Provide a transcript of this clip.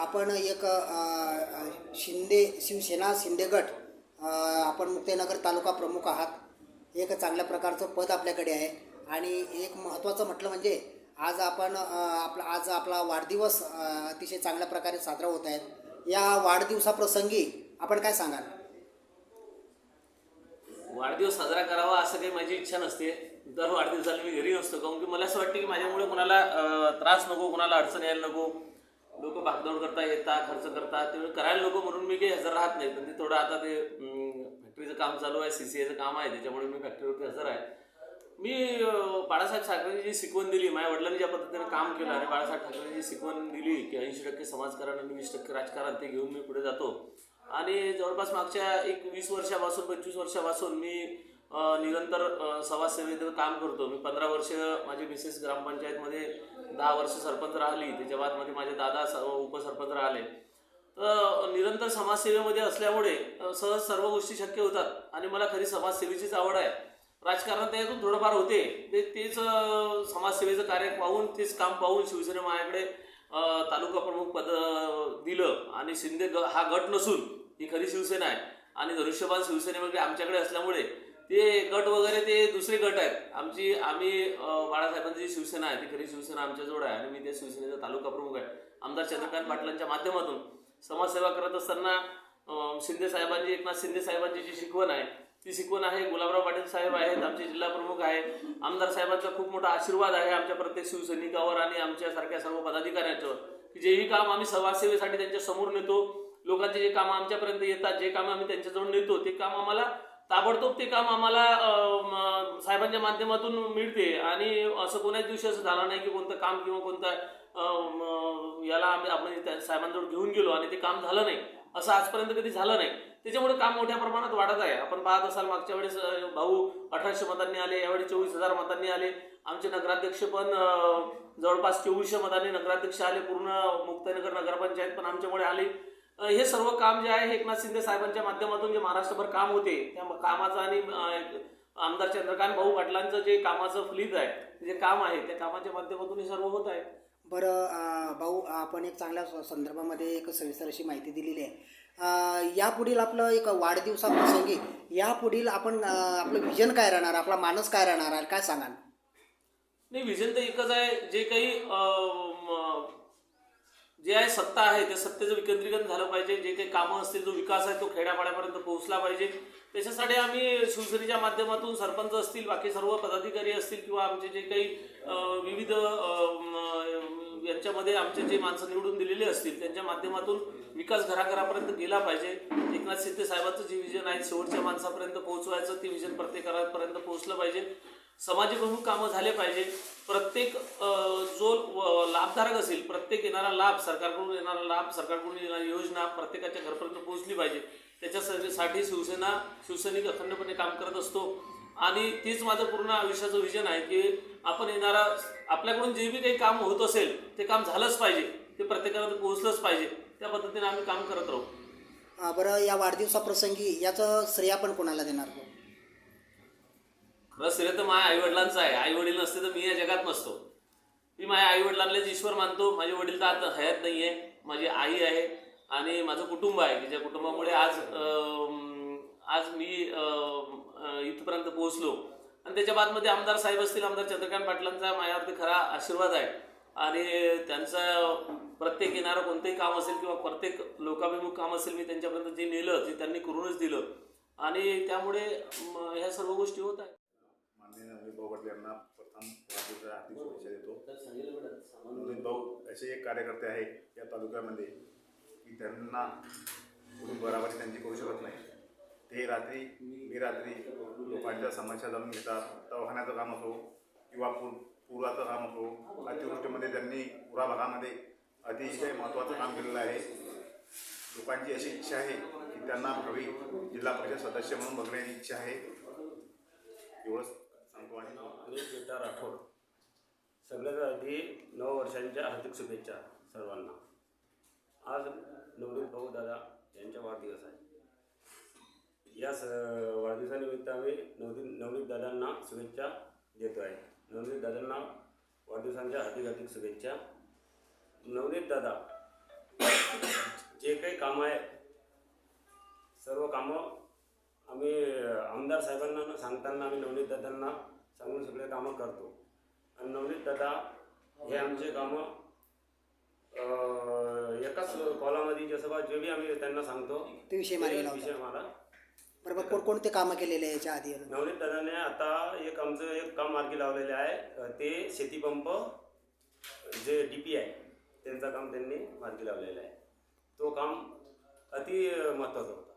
आपण एक शिंदे शिवसेना शिंदे गट आपण मुक्तेनगर तालुका प्रमुख आहात. एक चांगल्या प्रकारचं पद आपल्याकडे आहे. आणि एक महत्त्वाचं म्हटलं म्हणजे आज आपण आपला आज आपला वाढदिवस अतिशय चांगल्या प्रकारे साजरा होत आहेत या वाढदिवसाप्रसंगी आपण काय सांगाल? वाढदिवस साजरा करावा असं काही माझी इच्छा नसते. दर वाढदिवसाला मी घरी नसतो. काऊन की मला असं वाटतं की माझ्यामुळे कोणाला त्रास नको कोणाला अडचण यायला नको. लोक भागदौड करता येतात खर्च करतात ते करायला लोक म्हणून मी काही हजर राहत नाही. पण ते थोडं आता ते फॅक्टरीचं काम चालू आहे सी सी एचं काम आहे त्याच्यामुळे मी फॅक्टरीवरती हजर आहे. मी बाळासाहेब ठाकरेंनी जी शिकवण दिली. माझ्या वडिलांनी ज्या पद्धतीने काम केलं आणि बाळासाहेब ठाकरेंनी जी शिकवण दिली की ऐंशी टक्के समाजकारण आणि वीस टक्के राजकारण ते घेऊन मी पुढे जातो. आणि जवळपास मागच्या एक वीस वर्षापासून पंचवीस वर्षापासून मी निरंतर समाजसेवेचं काम करतो. मी पंधरा वर्ष माझी मिसेस ग्रामपंचायतमध्ये दहा वर्ष सरपंच राहिली. त्याच्या बादमध्ये माझे दादा स- उपसरपंच राहिले. तर निरंतर समाजसेवेमध्ये असल्यामुळे सहज सर्व गोष्टी शक्य होतात. आणि मला खरी समाजसेवेचीच आवड आहे. राजकारणात त्यातून थोडंफार होते. ते तेच समाजसेवेचं कार्य पाहून तेच काम पाहून शिवसेने माझ्याकडे तालुका प्रमुख पद दिलं. आणि शिंदे ग हा गट नसून ही खरी शिवसेना आहे. आणि धनुष्यबाण शिवसेनेमध्ये आमच्याकडे असल्यामुळे ते गट वगैरे ते दुसरे गट आहेत. आमची आम्ही बाळासाहेबांची जी शिवसेना आहे. ती खरी शिवसेना आमच्याजवळ आहे आणि मी त्या शिवसेनेचा तालुका प्रमुख आहे. आमदार चंद्रकांत पाटलांच्या माध्यमातून समाजसेवा करत असताना शिंदे साहेबांची एकनाथ शिंदे साहेबांची जी शिकवण आहे ती शिकवण आहे. गुलाबराव पाटील साहेब आहेत आमचे जिल्हा प्रमुख आहे. आमदार साहेबांचा खूप मोठा आशीर्वाद आहे आमच्या प्रत्येक शिवसैनिकावर आणि आमच्यासारख्या सर्व पदाधिकाऱ्यांच्यावर की जेही काम आम्ही समाजसेवेसाठी त्यांच्यासमोर नेतो. लोकांचे जे कामं आमच्यापर्यंत येतात जे काम आम्ही त्यांच्याजवळ नेतो ते काम आम्हाला ताबडतोब ते काम आम्हाला साहेबांच्या माध्यमातून मिळते. आणि असं कोणाच दिवशी असं झालं नाही की कोणतं काम किंवा कोणतं याला आम्ही आपण त्या साहेबांजवळ घेऊन गेलो आणि ते काम झालं नाही. असं आजपर्यंत कधी झालं नाही. त्याच्यामुळे काम मोठ्या प्रमाणात वाढत आहे. आपण पाहत असाल मागच्या वेळेस भाऊ अठराशे मतांनी आले यावेळी चोवीस हजार मतांनी आले. आमचे नगराध्यक्ष पण जवळपास चोवीसशे मतांनी नगराध्यक्ष आले. पूर्ण मुक्तानगर नगरपंचायत पण आमच्यामुळे आली. हे सर्व काम जे आहे एकनाथ शिंदे साहेबांच्या माध्यमातून जे महाराष्ट्रभर काम होते त्या कामाचं आणि आमदार चंद्रकांत भाऊ पाटलांचं जे कामाचं फलित आहे जे काम आहे त्या कामाच्या माध्यमातून हे सर्व होत आहे. बरं भाऊ आपण एक चांगल्या संदर्भामध्ये एक सविस्तर अशी माहिती दिलेली आहे. यापुढील आपलं एक वाढदिवसाप्रसंगी यापुढील आपण आपलं विजन काय राहणार आपला मानस काय राहणार काय सांगाल? नाही विजन तर एकच आहे जे काही जे आहे सत्ता आहे त्या सत्तेचं विकेंद्रीकरण झालं पाहिजे. जे काही कामं असतील जो विकास आहे तो खेड्यापाड्यापर्यंत पोहोचला पाहिजे. त्याच्यासाठी आम्ही शिवसेनेच्या माध्यमातून सरपंच असतील बाकी सर्व पदाधिकारी असतील किंवा आमचे जे काही विविध यांच्यामध्ये आमचे जे माणसं निवडून दिलेले असतील त्यांच्या माध्यमातून विकास घराघरापर्यंत गेला पाहिजे. एकनाथ शिंदे साहेबांचं जे विजन आहे शेवटच्या माणसापर्यंत पोहोचवायचं ते विजन प्रत्येक घरापर्यंत पोहोचलं पाहिजे. समाजप्रमुख कामं झाले पाहिजे. प्रत्येक जो व- लाभधारक असेल प्रत्येक येणारा लाभ सरकारकडून येणारा लाभ सरकारकडून येणारी योजना प्रत्येकाच्या घरपर्यंत पोहोचली पाहिजे. त्याच्यासाठी शिवसेना शिवसैनिक अखंडपणे काम करत असतो. आणि तेच माझं पूर्ण आयुष्याचं विजन आहे की आपण येणारा आपल्याकडून जे बी काही काम होत असेल ते काम झालंच पाहिजे. ते प्रत्येकाला पोहोचलंच पाहिजे. त्या पद्धतीने आम्ही काम करत राहू. बरं या वाढदिवसाप्रसंगी याचं श्रेय आपण कोणाला देणार? भाऊ? खरं श्रेय तर माझ्या आईवडिलांचं आहे. आई वडील नसते तर मी या जगात नसतो. मी माझ्या आई वडिलांनाच ईश्वर मानतो माझे वडील तर आता हयात नाही आहे माझी आई आहे आणि माझं कुटुंब आहे. की ज्या कुटुंबामुळे आज आज मी इथपर्यंत पोहोचलो. आणि त्याच्या बादमध्ये आमदार साहेब असतील आमदार चंद्रकांत पाटलांचा माझ्यावरती खरा आशीर्वाद आहे. आणि त्यांचा प्रत्येक येणारं कोणतंही काम असेल किंवा प्रत्येक लोकाभिमुख काम असेल मी त्यांच्यापर्यंत जे नेलं ते त्यांनी करूनच दिलं. आणि त्यामुळे ह्या सर्व गोष्टी होत आहेत. अमित भाऊ पाटील यांना प्रथम वाढदिवसाच्या हार्दिक शुभेच्छा देतो. अमित भाऊ असे एक कार्यकर्ते आहे या तालुक्यामध्ये की त्यांना कुठून बराबरी त्यांची करू शकत नाही. ते रात्री मी रात्री लोकांच्या समस्या जाणून घेतात. दवाखान्याचं काम असो किंवा पूर पुराचं काम असो अतिवृष्टीमध्ये त्यांनी पुरा भागामध्ये अतिशय महत्त्वाचं काम केलेलं आहे. लोकांची अशी इच्छा आहे की त्यांना भावी जिल्हा परिषद सदस्य म्हणून बघण्याची इच्छा आहे. एवढंच. सांगतो आणि अनिल राठोड. सगळ्यात आधी नऊ वर्षांच्या हार्दिक शुभेच्छा सर्वांना. आज नवनीत भाऊ दादा यांचा वाढदिवस आहे. या स वाढदिवसानिमित्त आम्ही नवनीत नवनीत दादांना शुभेच्छा देतो आहे नवनीत दादांना वाढदिवसांच्या हार्दिक हार्दिक शुभेच्छा. नवनीत दादा जे काही कामं आहे सर्व कामं आम्ही आमदार साहेबांना सांगताना आम्ही नवनीत दादांना कामं करतो. आणि नवनीत दादा हे आमचे कामं एकाच कॉलामध्ये जसं जे बी आम्ही त्यांना सांगतो ते विषय मार्गी. विषय मला बरोबर कोणकोणते कामं केलेले आहे याच्या आधी नवनीत दादाने आता एक आमचं एक काम मार्गी लावलेले आहे. ते शेतीपंप जे डी पी आहे त्यांचं काम त्यांनी मार्गी लावलेलं आहे. तो काम अति महत्त्वाचं होतं.